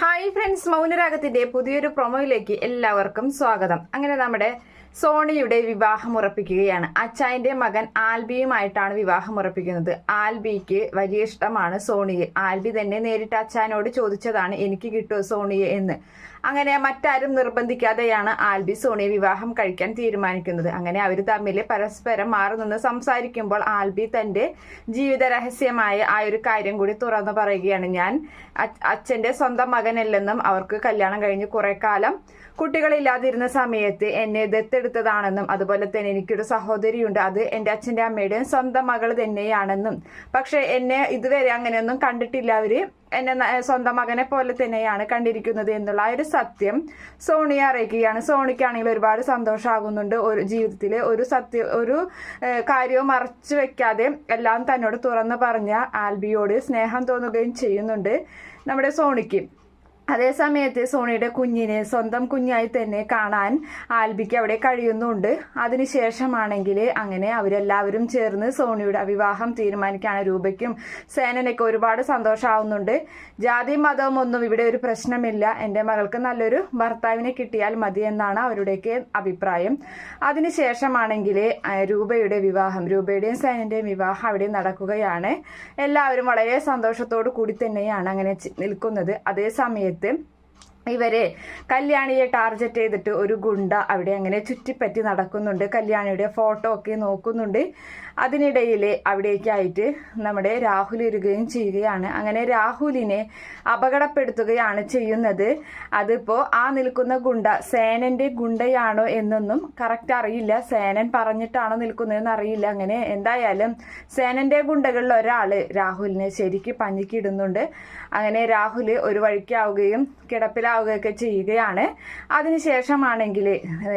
Hi friends മൗനരാഗത്തിന്റെ പുതിയൊരു പ്രൊമോയിലേക്ക് എല്ലാവർക്കും സ്വാഗതം. അങ്ങനെ നമ്മുടെ സോണിയുടെ വിവാഹം ഉറപ്പിക്കുകയാണ്. അച്ചായന്റെ മകൻ ആൽബിയുമായിട്ടാണ് വിവാഹം ഉറപ്പിക്കുന്നത്. ആൽബിക്ക് വലിയ ഇഷ്ടമാണ് സോണിയെ. ആൽബി തന്നെ നേരിട്ട് അച്ചായനോട് ചോദിച്ചതാണ് എനിക്ക് കിട്ടുമോ സോണിയെ എന്ന്? അങ്ങനെ മറ്റാരും നിർബന്ധിക്കാതെയാണ് ആൽബി സോണിയെ വിവാഹം കഴിക്കാൻ തീരുമാനിക്കുന്നത്. അങ്ങനെ അവർ തമ്മിൽ പരസ്പരം മാറി നിന്ന് സംസാരിക്കുമ്പോൾ ആൽബി തന്റെ ജീവിത രഹസ്യമായ ആ ഒരു കാര്യം കൂടി തുറന്നു പറയുകയാണ്. ഞാൻ അച്ഛന്റെ സ്വന്തം മകനല്ലെന്നും അവർക്ക് കല്യാണം കഴിഞ്ഞ് കുറെ കാലം കുട്ടികളില്ലാതിരുന്ന സമയത്ത് എന്നെ ദത്തെടുത്തതാണെന്നും അതുപോലെ തന്നെ എനിക്കൊരു സഹോദരിയുണ്ട്. അത് എന്റെ അച്ഛന്റെ അമ്മയുടെയും സ്വന്തം മകൾ തന്നെയാണെന്നും. പക്ഷേ എന്നെ ഇതുവരെ അങ്ങനെയൊന്നും കണ്ടിട്ടില്ല. അവർ എന്നെ സ്വന്തം മകനെ പോലെ തന്നെയാണ് കണ്ടിരിക്കുന്നത് എന്നുള്ള ആ ഒരു സത്യം സോണിയെ അറിയിക്കുകയാണ്. സോണിക്കാണെങ്കിൽ ഒരുപാട് സന്തോഷമാകുന്നുണ്ട് ഒരു ജീവിതത്തിൽ ഒരു സത്യ ഒരു കാര്യവും മറച്ചു വെക്കാതെ എല്ലാം തന്നോട് തുറന്നു പറഞ്ഞ ആൽബിയോട് സ്നേഹം തോന്നുകയും ചെയ്യുന്നുണ്ട് നമ്മുടെ സോണിക്ക്. അതേ സമയത്ത് സോണിയുടെ കുഞ്ഞിനെ സ്വന്തം കുഞ്ഞായി തന്നെ കാണാൻ ആൽബിക്ക് അവിടെ കഴിയുന്നുണ്ട്. അതിനുശേഷമാണെങ്കിൽ അങ്ങനെ അവരെല്ലാവരും ചേർന്ന് സോണിയുടെ വിവാഹം തീരുമാനിക്കാണ് രൂപയ്ക്കും സേനനൊക്കെ ഒരുപാട് സന്തോഷമാവുന്നുണ്ട് ജാതി മതവും ഒന്നും ഇവിടെ ഒരു പ്രശ്നമില്ല. എന്റെ മകൾക്ക് നല്ലൊരു ഭർത്താവിനെ കിട്ടിയാൽ മതി എന്നാണ് അവരുടെയൊക്കെ അഭിപ്രായം. അതിനുശേഷമാണെങ്കിൽ രൂപയുടെ വിവാഹം രൂപയുടെയും സേനന്റെയും വിവാഹം അവിടെ നടക്കുകയാണ്. എല്ലാവരും വളരെ സന്തോഷത്തോടു കൂടി തന്നെയാണ് അങ്ങനെ നിൽക്കുന്നത്. അതേ സമയത്ത് ഇവരെ കല്യാണിയെ ടാർഗറ്റ് ചെയ്തിട്ട് ഒരു ഗുണ്ട അവിടെ അങ്ങനെ ചുറ്റിപ്പറ്റി നടക്കുന്നുണ്ട്. കല്യാണിയുടെ ഫോട്ടോ ഒക്കെ നോക്കുന്നുണ്ട്. അതിനിടയിൽ അവിടേക്കായിട്ട് നമ്മുടെ രാഹുൽ ഇരിക്കുകയും ചെയ്യുകയാണ്. അങ്ങനെ രാഹുലിനെ അപകടപ്പെടുത്തുകയാണ് ചെയ്യുന്നത്. അതിപ്പോൾ ആ നിൽക്കുന്ന ഗുണ്ട സേനന്റെ ഗുണ്ടയാണോ എന്നൊന്നും കറക്റ്റ് അറിയില്ല. സേനൻ പറഞ്ഞിട്ടാണോ നിൽക്കുന്നതെന്ന് അറിയില്ല. അങ്ങനെ എന്തായാലും സേനന്റെ ഗുണ്ടകളിൽ ഒരാൾ രാഹുലിനെ ശരിക്ക് പഞ്ഞിക്കിടുന്നുണ്ട്. അങ്ങനെ രാഹുൽ ഒരു വഴിക്കാവുകയും കിടപ്പിലാവുകയൊക്കെ ചെയ്യുകയാണ്. അതിനുശേഷമാണെങ്കിൽ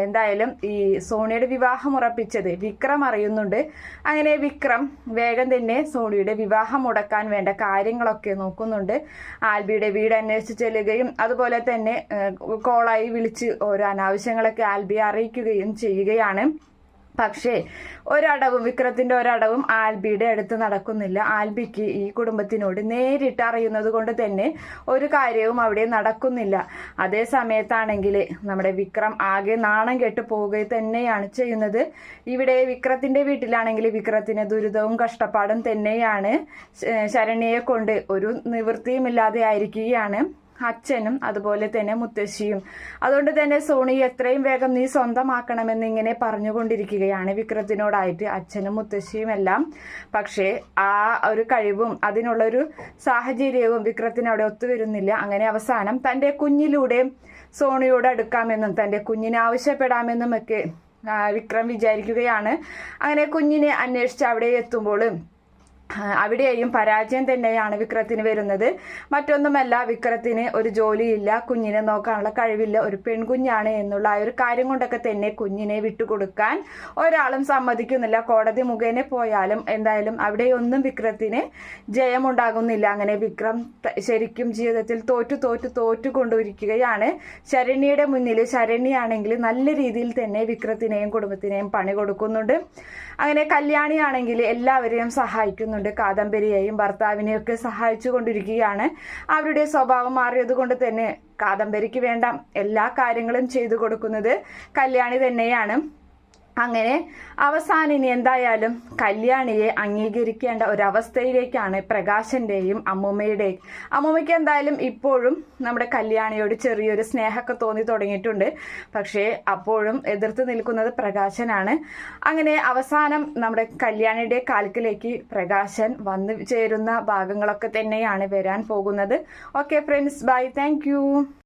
എന്തായാലും ഈ സോണിയുടെ വിവാഹം ഉറപ്പിച്ചത് വിക്രം അറിയുന്നുണ്ട്. അങ്ങനെ വിക്രം വേഗം തന്നെ സോണിയുടെ വിവാഹം മുടക്കാൻ വേണ്ട കാര്യങ്ങളൊക്കെ നോക്കുന്നുണ്ട്. ആൽബിയുടെ വീട് അന്വേഷിച്ച് ചെല്ലുകയും അതുപോലെ തന്നെ കോളായി വിളിച്ച് ഓരോ അനാവശ്യങ്ങളൊക്കെ ആൽബിയെ അറിയിക്കുകയും ചെയ്യുകയാണ്. പക്ഷേ ഒരടവും വിക്രത്തിന്റെ ഒരടവും ആൽബിയുടെ അടുത്ത് നടക്കുന്നില്ല. ആൽബിക്ക് ഈ കുടുംബത്തിനോട് നേരിട്ട് അറിയുന്നത് കൊണ്ട് തന്നെ ഒരു കാര്യവും അവിടെ നടക്കുന്നില്ല. അതേ സമയത്താണെങ്കിൽ നമ്മുടെ വിക്രം ആകെ നാണം കെട്ട് പോവുക തന്നെയാണ് ചെയ്യുന്നത്. ഇവിടെ വിക്രത്തിന്റെ വീട്ടിലാണെങ്കിൽ വിക്രത്തിന് ദുരിതവും കഷ്ടപ്പാടും തന്നെയാണ് ശരണ്യയെ കൊണ്ട് ഒരു നിവൃത്തിയുമില്ലാതെ ആയിരിക്കുകയാണ്. അച്ഛനും അതുപോലെ തന്നെ മുത്തശ്ശിയും. അതുകൊണ്ട് തന്നെ സോണി എത്രയും വേഗം നീ സ്വന്തമാക്കണമെന്ന് ഇങ്ങനെ പറഞ്ഞുകൊണ്ടിരിക്കുകയാണ് വിക്രത്തിനോടായിട്ട് അച്ഛനും മുത്തശ്ശിയും എല്ലാം. പക്ഷേ ആ ഒരു കഴിവും അതിനുള്ളൊരു സാഹചര്യവും വിക്രത്തിന് അവിടെ ഒത്തുവരുന്നില്ല. അങ്ങനെ അവസാനം തന്റെ കുഞ്ഞിലൂടെ സോണിയോട് അടുക്കാമെന്നും തന്റെ കുഞ്ഞിനെ ആവശ്യപ്പെടാമെന്നും ഒക്കെ വിക്രം വിചാരിക്കുകയാണ്. അങ്ങനെ കുഞ്ഞിനെ അന്വേഷിച്ച് അവിടെ എത്തുമ്പോൾ അവിടെയും പരാജയം തന്നെയാണ് വിക്രത്തിന് വരുന്നത്. മറ്റൊന്നുമല്ല വിക്രത്തിന് ഒരു ജോലിയില്ല കുഞ്ഞിനെ നോക്കാനുള്ള കഴിവില്ല ഒരു പെൺകുഞ്ഞാണ് എന്നുള്ള ആ ഒരു കാര്യം കൊണ്ടൊക്കെ തന്നെ കുഞ്ഞിനെ വിട്ടുകൊടുക്കാൻ ഒരാളും സമ്മതിക്കുന്നില്ല. കോടതി മുഖേന പോയാലും എന്തായാലും അവിടെയൊന്നും വിക്രത്തിന് ജയമുണ്ടാകുന്നില്ല. അങ്ങനെ വിക്രം ശരിക്കും ജീവിതത്തിൽ തോറ്റു തോറ്റു തോറ്റു കൊണ്ടുവരിക്കുകയാണ് ശരണ്യയുടെ മുന്നിൽ ശരണ്യാണെങ്കിൽ നല്ല രീതിയിൽ തന്നെ വിക്രത്തിനെയും കുടുംബത്തിനെയും പണി കൊടുക്കുന്നുണ്ട്. അങ്ങനെ കല്യാണിയാണെങ്കിൽ എല്ലാവരെയും സഹായിക്കുന്നുണ്ട്. കാദംബരിയെയും ഭർത്താവിനെയൊക്കെ സഹായിച്ചു കൊണ്ടിരിക്കുകയാണ്. അവരുടെ സ്വഭാവം മാറിയതുകൊണ്ട് തന്നെ കാദംബരിക്ക് വേണ്ട എല്ലാ കാര്യങ്ങളും ചെയ്തു കൊടുക്കുന്നത് കല്യാണി തന്നെയാണ്. അങ്ങനെ അവസാനം ഇനി എന്തായാലും കല്യാണിയെ അംഗീകരിക്കേണ്ട ഒരവസ്ഥയിലേക്കാണ് പ്രകാശന്റെയും അമ്മൂമ്മയുടെയും അമ്മൂമ്മയ്ക്ക് എന്തായാലും ഇപ്പോഴും നമ്മുടെ കല്യാണിയോട് ചെറിയൊരു സ്നേഹമൊക്കെ തോന്നി തുടങ്ങിയിട്ടുണ്ട്. പക്ഷേ അപ്പോഴും എതിർത്ത് നിൽക്കുന്നത് പ്രകാശനാണ്. അങ്ങനെ അവസാനം നമ്മുടെ കല്യാണിയുടെ കാൽക്കിലേക്ക് പ്രകാശൻ വന്നു ചേരുന്ന ഭാഗങ്ങളൊക്കെ തന്നെയാണ് വരാൻ പോകുന്നത്. Okay friends bye thank